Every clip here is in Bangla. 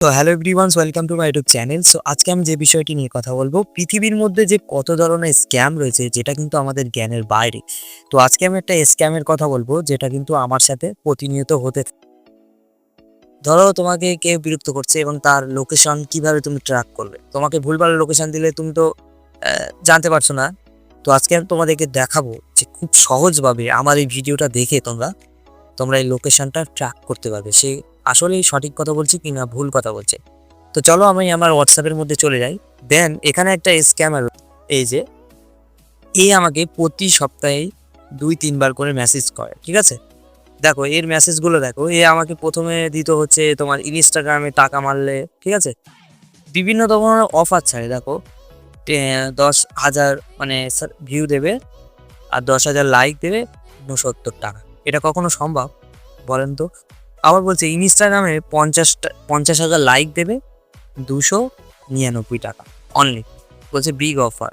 তো hello everyones welcome to my YouTube channel. So আজকে আমি যে বিষয়টি নিয়ে কথা বলব, পৃথিবীর মধ্যে যে কত ধরনের স্ক্যাম রয়েছে, যেটা কিন্তু আমাদের জ্ঞানের বাইরে। তো আজকে আমি একটা স্ক্যামের কথা বলব, যেটা কিন্তু আমার সাথে প্রতিনিয়ত হতে। ধরো তোমাকে কেউ বিরক্ত করছে এবং তার লোকেশন কীভাবে তুমি ট্র্যাক করবে তোমাকে ভুলভাল লোকেশন দিলে তুমি তো জানতে পারছ না। তো আজকে আমি তোমাদেরকে দেখাবো যে খুব সহজভাবে আমার এই ভিডিওটা দেখে তোমরা তোমরা এই লোকেশনটা ট্র্যাক করতে পারবে। সে আসলেই সঠিক কথা বলছে কি না ভুল কথা বলছে। তো চলো আমি আমার হোয়াটসঅ্যাপের মধ্যে চলে যাই। দেন এখানে একটা স্ক্যামার এই যে, এ আমাকে প্রতি সপ্তাহে দুই, তিনবার করে মেসেজ করে, ঠিক আছে? দেখো, এর মেসেজগুলো দেখো, এ আমাকে প্রথমে দিত হচ্ছে তোমার ইনস্টাগ্রামে টাকা মারলে, ঠিক আছে? বিভিন্ন ধরনের অফার ছাড়ে, দেখো। দশ হাজার মানে ভিউ দেবে আর দশ হাজার লাইক দেবে উনসত্তর টাকা। এটা কখনো সম্ভব? বলেন তো। আবার বলছে ইনস্টাগ্রামে পঞ্চাশটা, পঞ্চাশ হাজার লাইক দেবে, দুশো নিরানব্বই টাকা অনলি বলছে বিগ অফার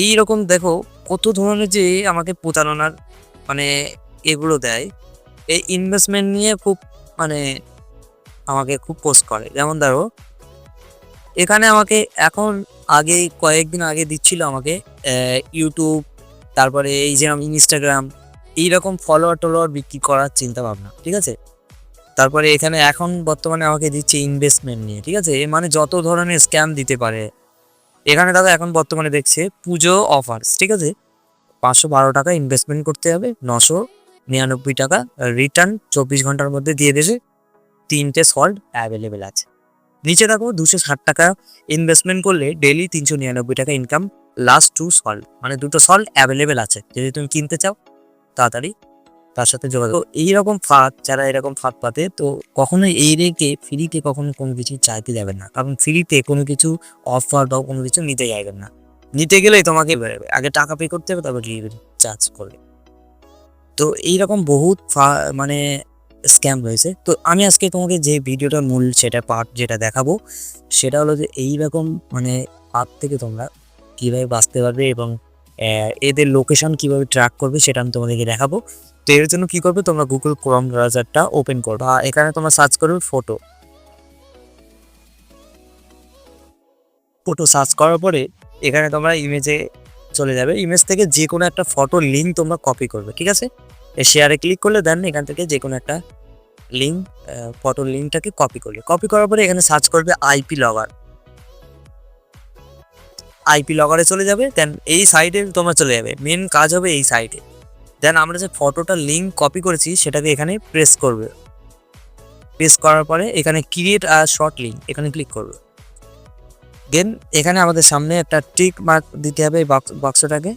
এই রকম দেখো, কত ধরনের যে আমাকে প্রতারণার মানে এগুলো দেয়। এই ইনভেস্টমেন্ট নিয়ে খুব মানে আমাকে খুব পোস্ট করে। যেমন ধরো, এখানে আমাকে এখন আগে, কয়েকদিন আগে দিচ্ছিল আমাকে ইউটিউব তারপরে এই যেরকম ইনস্টাগ্রাম এইরকম ফলোয়ার টলোয়ার বিক্রি করার চিন্তা ভাবনা ঠিক আছে? তারপরে এখানে এখন বর্তমানে আমাকে দিচ্ছে ইনভেস্টমেন্ট নিয়ে, ঠিক আছে? মানে যত ধরনের স্ক্যাম দিতে পারে। এখানে দাদা এখন বর্তমানে দেখছে পুজো অফার্স ঠিক আছে? পাঁচশো বারো টাকা ইনভেস্টমেন্ট করতে হবে, নশো নিরানব্বই টাকা রিটার্ন চব্বিশ ঘণ্টার মধ্যে দিয়ে দেবে, তিনটে সল্ট অ্যাভেলেবেল আছে। নিচে দেখো দুশো ষাট টাকা ইনভেস্টমেন্ট করলে ডেলি তিনশো নিরানব্বই টাকা ইনকাম লাস্ট টু সল্ট মানে দুটো সল্ট অ্যাভেলেবেল আছে, যদি তুমি কিনতে চাও। তাড়াতাড়ি তার সাথে যোগাযোগ। এইরকম ফাঁদ, যারা এরকম ফাঁদ পাতে তো কখনোই এই রেখে ফ্রিতে কখনো কোনো কিছু চাইতে যাবেন না। কারণ ফ্রিতে কোনো কিছু অফার বা কোনো কিছু নিতে যাবেন না। নিতে গেলেই তোমাকে আগে টাকা পে করতে হবে, তারপর ডেলিভারি চার্জ করবে। তো এইরকম বহুত মানে স্ক্যাম রয়েছে। তো আমি আজকে তোমাকে যে ভিডিওটার মূল সেটা পার্ট যেটা দেখাবো, সেটা হলো যে এইরকম মানে ফাঁদ থেকে তোমরা কীভাবে বাঁচতে পারবে এবং এদের লোকেশন কীভাবে ট্র্যাক করবে সেটা আমি তোমাদেরকে দেখাবো। তো এর জন্য কি করবে? তোমরা গুগল ক্রোম ব্রাউজারটা ওপেন করবে। আর এখানে তোমরা সার্চ করবে ফটো ফটো সার্চ করার পরে এখানে তোমরা ইমেজে চলে যাবে। ইমেজ থেকে যে কোনো একটা ফটো লিঙ্ক তোমরা কপি করবে, ঠিক আছে? শেয়ারে ক্লিক করলে দেন এখান থেকে যে কোনো একটা লিঙ্ক ফটোর লিঙ্কটাকে কপি করবে। কপি করার পরে এখানে সার্চ করবে আইপি লগার আইপি লগারে চলে যাবে দেন এই সাইডে তোমরা চলে যাবে। মেন কাজ হবে এই সাইডে দেন আমরা যে ফটোটা লিঙ্ক কপি করেছি, সেটাকে এখানে প্রেস করবে। প্রেস করার পরে এখানে ক্রিয়েট আর শর্ট লিঙ্ক এখানে ক্লিক করবে। দেন এখানে আমাদের সামনে একটা টিক মার্ক দিতে হবে এই বক্স বক্সটাকে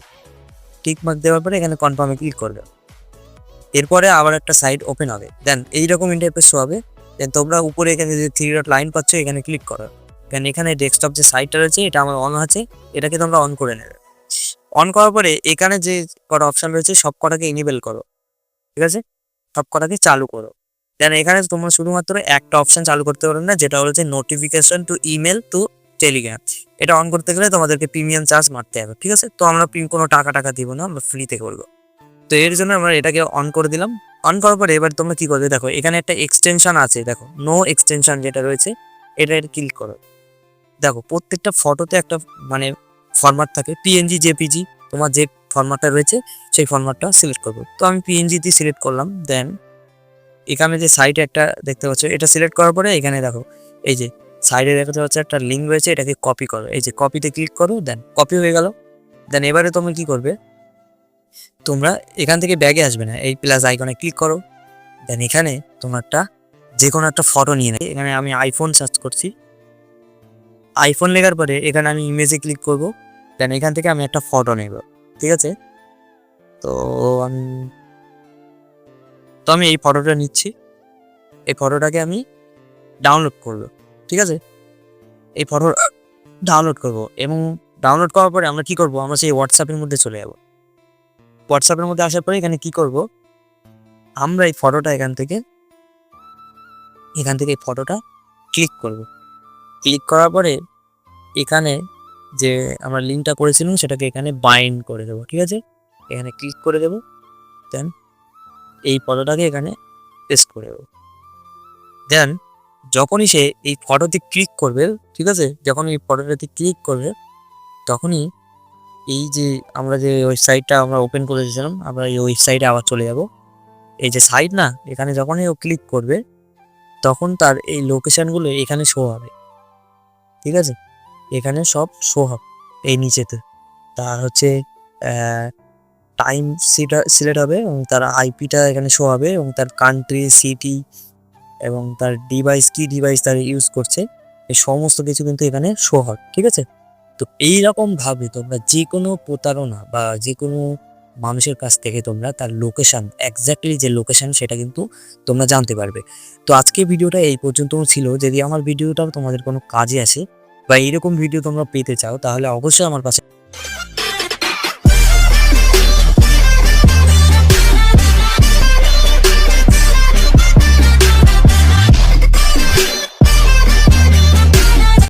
টিক মার্ক দেওয়ার পরে এখানে কনফার্মে ক্লিক করবে। এরপরে আবার একটা সাইট ওপেন হবে। দেন এইরকম ইন্টারফেস হবে। দেন তোমরা উপরে এখানে যে থ্রি ডট লাইন পাচ্ছ, এখানে ক্লিক করো। দেন এখানে ডেস্কটপ যে সাইটটা রয়েছে, এটা আমার অন আছে, এটাকে তোমরা অন করে নেবে। অন করার পরে এখানে যে কটা অপশন রয়েছে, সব কটাকে ইনেবল করো। ঠিক আছে? সব কটাকে চালু করো। দেন এখানে তোমরা শুধুমাত্র একটা অপশন চালু করতে পারবে না, যেটা হচ্ছে notification to email to Telegram এটা অন করতে গেলে তোমাদেরকে প্রিমিয়াম চার্জ মারতে হবে, ঠিক আছে? তো আমরা কোনো টাকা টাকা দিব না, আমরা ফ্রিতে করব। তো এর জন্য আমরা এটাকে অন করে দিলাম। অন করার পরে এবার তোমরা কি করবে, দেখো, এখানে একটা এক্সটেনশন আছে, দেখো নো এক্সটেনশন যেটা রয়েছে, এটা ক্লিক করো। দেখো, প্রত্যেকটা ফটোতে একটা মানে ফরম্যাট থাকে পিএনজি জেপিজি তোমার যে ফরম্যাটটা রয়েছে, সেই ফরম্যাটটা সিলেক্ট করব। তো আমি পিএনজিতে সিলেক্ট করলাম দেন এখানে যে সাইডে একটা দেখতে পাচ্ছ, এটা সিলেক্ট করার পরে এখানে দেখো, এই যে সাইডে দেখতে পাচ্ছ একটা লিঙ্ক রয়েছে, এটাকে কপি করো। এই যে কপিতে ক্লিক করো দেন কপি হয়ে গেল। দেন এবারে তুমি কি করবে, তোমরা এখান থেকে ব্যাগে আসবে না, এই প্লাস আইকনে ক্লিক করো। দেন এখানে তোমরা একটা যে কোনো একটা ফটো নিয়ে নেবে। এখানে আমি আইফোন সার্চ করছি। আইফোন লেখার পরে এখানে আমি ইমেজে ক্লিক করব দেন এখান থেকে আমি একটা ফটো নেব, ঠিক আছে? তো আমি তো আমি এই ফটোটা নিচ্ছি, এই ফটোটাকে আমি ডাউনলোড করব, ঠিক আছে? এই ফটো ডাউনলোড করব, এবং ডাউনলোড করার পরে আমরা কি করব? আমরা সেই হোয়াটসঅ্যাপের মধ্যে চলে যাব। হোয়াটসঅ্যাপের মধ্যে আসার পরে এখানে কি করব? আমরা এই ফটোটা এখান থেকে এখান থেকে এই ফটোটা ক্লিক করব। ক্লিক করার পরে এখানে যে আমরা লিঙ্কটা করেছিলাম, সেটাকে এখানে বাইন্ড করে দেবো, ঠিক আছে? এখানে ক্লিক করে দেবো দেন এই ফটোটাকে এখানে পেস্ট করে দেবো। দেন যখনই সে এই ফটোতে ক্লিক করবে, ঠিক আছে? যখন এই ফটোটাতে ক্লিক করবে, তখনই এই যে আমরা যে ওয়েবসাইটটা আমরা ওপেন করে দিয়েছিলাম আমরা এই ওয়েবসাইটে আবার চলে যাব। এই যে সাইট না, এখানে যখনই ও ক্লিক করবে, তখন তার এই লোকেশানগুলো এখানে শো হবে। ঠিক আছে? এখানে সব শো হবে এই নিচেতে। তার হচ্ছে টাইম সিটা সিলেক্ট হবে এবং তার আইপিটা এখানে শো হবে এবং তার কান্ট্রি সিটি এবং তার ডিভাইস কি ডিভাইস তার ইউজ করছে, এই সমস্ত কিছু কিন্তু এখানে শো হয় ঠিক আছে? তো এই রকম ভাবে তোমরা যে কোনো প্রতারণা বা যে কোনো মানুষের কাছ থেকে তোমরা তার লোকেশান এক্স্যাক্টলি যে লোকেশান সেটা কিন্তু তোমরা জানতে পারবে। তো আজকে ভিডিওটা এই পর্যন্ত ছিল। যদি আমার ভিডিওটা তোমাদের কোনো কাজে আসে বা এরকম ভিডিও তোমরা পেতে চাও, তাহলে অবশ্যই আমার পাশে